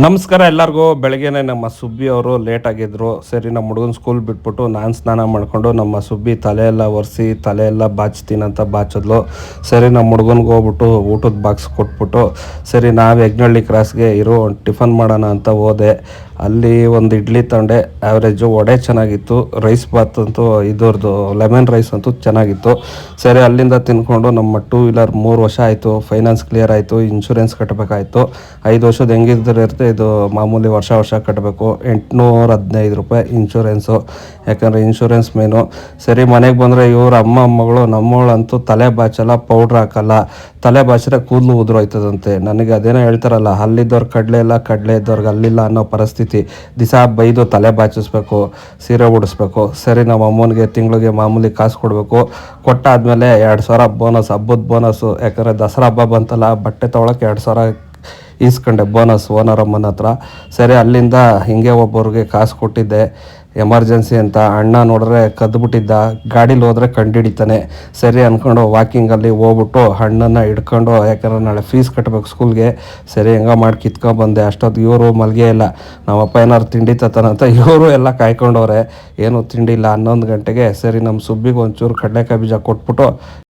ನಮಸ್ಕಾರ ಎಲ್ಲರಿಗೂ. ಬೆಳಗ್ಗೆನೆ ನಮ್ಮ ಸುಬ್ಬಿ ಅವರು ಲೇಟ್ ಆಗಿದ್ರು. ಸರಿ, ನಮ್ಮ ಹುಡುಗನ ಸ್ಕೂಲ್ ಬಿಟ್ಬಿಟ್ಟು ನಾನು ಸ್ನಾನ ಮಾಡ್ಕೊಂಡು ನಮ್ಮ ಸುಬ್ಬಿ ತಲೆ ಎಲ್ಲ ಒರೆಸಿ ತಲೆ ಎಲ್ಲ ಬಾಚ್ತೀನಂತ ಬಾಚಿದ್ಲು. ಸರಿ, ನಮ್ಮ ಹುಡುಗನ್ಗೆ ಹೋಗ್ಬಿಟ್ಟು ಊಟದ ಬಾಕ್ಸ್ ಕೊಟ್ಬಿಟ್ಟು, ಸರಿ, ನಾವು ಯಜ್ಞಹಳ್ಳಿ ಕ್ರಾಸ್ಗೆ ಇರೋ ಟಿಫನ್ ಮಾಡೋಣ ಅಂತ ಹೋದೆ. ಅಲ್ಲಿ ಒಂದು ಇಡ್ಲಿ ತಂಡೆ ಆ್ಯಾವ್ರೇಜು ವಡೆ ಚೆನ್ನಾಗಿತ್ತು ರೈಸ್ ಬಾತ್ ಅಂತೂ ಇದ್ರದ್ದು ಲೆಮನ್ ರೈಸ್ ಅಂತೂ ಚೆನ್ನಾಗಿತ್ತು. ಸರಿ, ಅಲ್ಲಿಂದ ತಿನ್ಕೊಂಡು ನಮ್ಮ ಟೂ ವೀಲರ್ ಮೂರು ವರ್ಷ ಆಯಿತು ಫೈನಾನ್ಸ್ ಕ್ಲಿಯರ್ ಆಯಿತು ಇನ್ಶೂರೆನ್ಸ್ ಕಟ್ಟಬೇಕಾಯಿತು ಐದು ವರ್ಷದ ಹೆಂಗಿದ್ರೆ ಇರುತ್ತೆ ಇದು ಮಾಮೂಲಿ ವರ್ಷ ವರ್ಷ ಕಟ್ಟಬೇಕು ಎಂಟುನೂರ ಹದಿನೈದು ರೂಪಾಯಿ ಇನ್ಶೂರೆನ್ಸು ಯಾಕಂದರೆ ಇನ್ಶೂರೆನ್ಸ್ ಮೇನು ಸರಿ, ಮನೆಗೆ ಬಂದರೆ ಇವ್ರ ಅಮ್ಮ, ಅಮ್ಮಗಳು ನಮ್ಮವಳಂತೂ ತಲೆ ಬಾಚಲ್ಲ ಪೌಡ್ರ್ ಹಾಕಲ್ಲ. ತಲೆ ಬಾಚಿದ್ರೆ ಕೂದಲು ಉದುರೋಯ್ತದಂತೆ. ನನಗೆ ಅದೇನೋ ಹೇಳ್ತಾರಲ್ಲ ಅಲ್ಲಿದ್ದವ್ರು ಕಡಲೆ ಇಲ್ಲ, ಕಡಲೆ ಇದ್ದವ್ರಿಗೆ ಅಲ್ಲಿಲ್ಲ ಅನ್ನೋ ಪರಿಸ್ಥಿತಿ ದಿಸ ಬೈದು ತಲೆ ಬಾಚಿಸ್ಬೇಕು, ಸೀರೆ ಉಡಿಸ್ಬೇಕು, ಸರಿ ನಮ್ಮ ಅಮ್ಮನಿಗೆ ತಿಂಗಳಿಗೆ ಮಾಮೂಲಿ ಕಾಸು ಕೊಡಬೇಕು. ಕೊಟ್ಟಾದ್ಮೇಲೆ ಎರಡು ಸಾವಿರ ಬೋನಸ್ ಹಬ್ಬದ ಬೋನಸ್ಸು ಯಾಕಂದರೆ ದಸರಾ ಹಬ್ಬ ಬಂತಲ್ಲ, ಬಟ್ಟೆ ತೊಗೊಳಕ್ಕೆ ಎರಡು ಸಾವಿರ ಈಸ್ಕೊಂಡೆ ಬೋನಸ್ ಓನರ್ ಅಮ್ಮನ ಹತ್ರ. ಸರಿ, ಅಲ್ಲಿಂದ ಹಿಂಗೆ ಒಬ್ಬರಿಗೆ ಕಾಸು ಕೊಟ್ಟಿದ್ದೆ. ಎಮರ್ಜೆನ್ಸಿ ಅಂತ ಅಣ್ಣ ನೋಡಿದ್ರೆ ಕದ್ದುಬಿಟ್ಟಿದ್ದ ಗಾಡೀಲಿ ಹೋದ್ರೆ ಕಂಡಿಡಿತಾನೆ. ಸರಿ ಅಂದ್ಕೊಂಡು ವಾಕಿಂಗಲ್ಲಿ ಹೋಗ್ಬಿಟ್ಟು ಹಣ್ಣನ್ನು ಹಿಡ್ಕೊಂಡು, ಯಾಕಂದ್ರೆ ನಾಳೆ ಫೀಸ್ ಕಟ್ಟಬೇಕು ಸ್ಕೂಲ್ಗೆ ಸರಿ, ಹೆಂಗ ಮಾಡಿ ಕಿತ್ಕೊಂಡ್ಬಂದೆ. ಅಷ್ಟೊತ್ತು ಇವರು ಮಲ್ಗೆ ಇಲ್ಲ. ನಮ್ಮಪ್ಪ ಏನಾರು ತಿಂಡಿ ತತ್ತಾನಂತ ಇವರು ಎಲ್ಲ ಕಾಯ್ಕೊಂಡವ್ರೆ. ಏನು ತಿಂಡಿ ಇಲ್ಲ, ಹನ್ನೊಂದು ಗಂಟೆಗೆ. ಸರಿ ನಮ್ಮ ಸುಬ್ಬಿಗೆ ಒಂಚೂರು ಕಡಲೆಕಾಯಿ ಬೀಜ ಕೊಟ್ಬಿಟ್ಟು